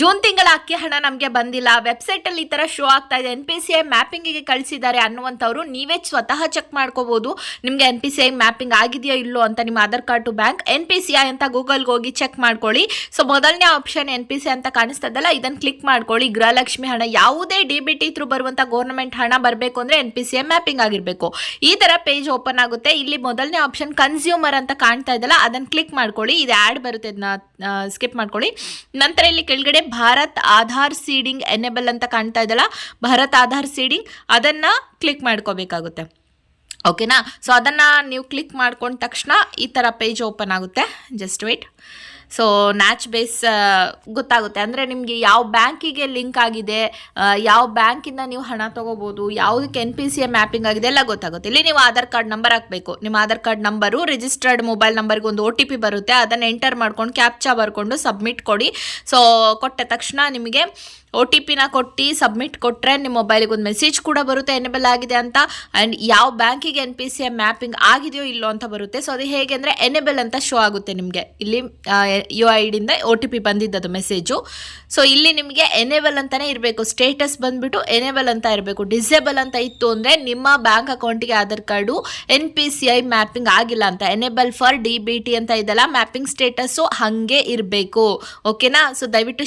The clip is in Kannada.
ಜೂನ್ ತಿಂಗಳ ಅಕ್ಕಿ ಹಣ ನಮಗೆ ಬಂದಿಲ್ಲ. ವೆಬ್ಸೈಟಲ್ಲಿ ಈ ತರ ಶೋ ಆಗ್ತಾ ಇದೆ. ಎನ್ ಪಿ ಸಿ ಐ ಮ್ಯಾಪಿಂಗಿಗೆ ಕಳಿಸಿದ್ದಾರೆ ಅನ್ನುವಂಥವ್ರು, ನೀವೇ ಸ್ವತಃ ಚೆಕ್ ಮಾಡ್ಕೋಬಹುದು ನಿಮಗೆ N P C I mapping ಆಗಿದೆಯೋ ಇಲ್ಲೋ ಅಂತ ನಿಮ್ಮ Aadhaar card to bank N P C I ಅಂತ ಗೂಗಲ್ಗೆ ಹೋಗಿ ಚೆಕ್ ಮಾಡ್ಕೊಳ್ಳಿ. ಸೊ ಮೊದಲನೇ ಆಪ್ಷನ್ ಎನ್ ಪಿ ಸಿ ಅಂತ ಕಾಣಿಸ್ತದಲ್ಲ ಇದನ್ನು ಕ್ಲಿಕ್ ಮಾಡ್ಕೊಳ್ಳಿ. ಗೃಹಲಕ್ಷ್ಮಿ ಹಣ, ಯಾವುದೇ ಡಿ ಬಿ ಟಿ ಥ್ರೂ ಬರುವಂಥ ಗೌರ್ಮೆಂಟ್ ಹಣ ಬರಬೇಕು ಅಂದರೆ N P C I mapping ಆಗಿರಬೇಕು. ಈ ಥರ ಪೇಜ್ ಓಪನ್ ಆಗುತ್ತೆ. ಇಲ್ಲಿ ಮೊದಲನೇ ಆಪ್ಷನ್ ಕನ್ಸ್ಯೂಮರ್ ಅಂತ ಕಾಣ್ತಾ ಇದೆಯಲ್ಲ ಅದನ್ನು ಕ್ಲಿಕ್ ಮಾಡ್ಕೊಳ್ಳಿ. ಇದು ಆ್ಯಡ್ ಬರುತ್ತೆ ಅದನ್ನ ಸ್ಕಿಪ್ ಮಾಡ್ಕೊಳ್ಳಿ. ನಂತರ ಇಲ್ಲಿ ಕೆಳಗಡೆ ಭಾರತ್ ಆಧಾರ್ ಸೀಡಿಂಗ್ ಎನೇಬಲ್ ಅಂತ ಕಾಣ್ತಾ ಇದ್ದಲ್ಲ ಭಾರತ್ ಆಧಾರ್ ಸೀಡಿಂಗ್, ಅದನ್ನು ಕ್ಲಿಕ್ ಮಾಡ್ಕೋಬೇಕಾಗುತ್ತೆ. ಓಕೆನಾ ಸೊ ಅದನ್ನು ನೀವು ಕ್ಲಿಕ್ ಮಾಡ್ಕೊಂಡ ತಕ್ಷಣ ಈ ಥರ ಪೇಜ್ ಓಪನ್ ಆಗುತ್ತೆ. ಜಸ್ಟ್ ವೇಟ್ ಸೊ ನ್ಯಾಚ್ ಬೇಸ್ ಗೊತ್ತಾಗುತ್ತೆ. ಅಂದರೆ ನಿಮಗೆ ಯಾವ ಬ್ಯಾಂಕಿಗೆ ಲಿಂಕ್ ಆಗಿದೆ ಯಾವ ಬ್ಯಾಂಕಿಂದ ನೀವು ಹಣ ತೊಗೋಬೋದು, ಯಾವುದಕ್ಕೆ N P C A mapping ಆಗಿದೆ ಎಲ್ಲ ಗೊತ್ತಾಗುತ್ತೆ. ಇಲ್ಲಿ ನೀವು ಆಧಾರ್ ಕಾರ್ಡ್ ನಂಬರ್ ಹಾಕಬೇಕು. ನಿಮ್ಮ Aadhaar card number registered mobile ನಂಬರ್ಗೆ ಒಂದು ಒ ಟಿ ಪಿ ಬರುತ್ತೆ. ಅದನ್ನು ಎಂಟರ್ ಮಾಡ್ಕೊಂಡು ಕ್ಯಾಪ್ಚಾ ಬರ್ಕೊಂಡು ಸಬ್ಮಿಟ್ ಕೊಡಿ. ಸೊ ಕೊಟ್ಟ ತಕ್ಷಣ ನಿಮಗೆ ಒ ಟಿ ಪಿನ ಕೊಟ್ಟು ಸಬ್ಮಿಟ್ ಕೊಟ್ಟರೆ ನಿಮ್ಮ ಮೊಬೈಲಿಗೆ ಒಂದು ಮೆಸೇಜ್ ಕೂಡ ಬರುತ್ತೆ ಎನೇಬಲ್ ಆಗಿದೆ ಅಂತ. ಆ್ಯಂಡ್ ಯಾವ ಬ್ಯಾಂಕಿಗೆ N P C A mapping ಆಗಿದೆಯೋ ಇಲ್ಲೋ ಅಂತ ಬರುತ್ತೆ. ಸೊ ಅದು ಹೇಗೆ ಅಂದರೆ ಎನೇಬಲ್ ಅಂತ ಶೋ ಆಗುತ್ತೆ ನಿಮಗೆ. ಇಲ್ಲಿ ಯು ಐ ಡಿಯಿಂದ ಒ ಟಿ ಪಿ ಬಂದಿದ್ದದು ಮೆಸೇಜು ಸೊ ಇಲ್ಲಿ ನಿಮಗೆ ಎನೇಬಲ್ ಅಂತಲೇ ಇರಬೇಕು. ಸ್ಟೇಟಸ್ ಬಂದುಬಿಟ್ಟು ಎನೇಬಲ್ ಅಂತ ಇರಬೇಕು. ಡಿಸೇಬಲ್ ಅಂತ ಇತ್ತು ಅಂದರೆ ನಿಮ್ಮ ಬ್ಯಾಂಕ್ ಅಕೌಂಟಿಗೆ Aadhaar card N P C I mapping ಆಗಿಲ್ಲ ಅಂತ. Enable for D B T ಅಂತ ಇದೆಲ್ಲ ಮ್ಯಾಪಿಂಗ್ ಸ್ಟೇಟಸ್ಸು ಹಾಗೆ ಇರಬೇಕು. ಓಕೆನಾ ಸೊ ದಯವಿಟ್ಟು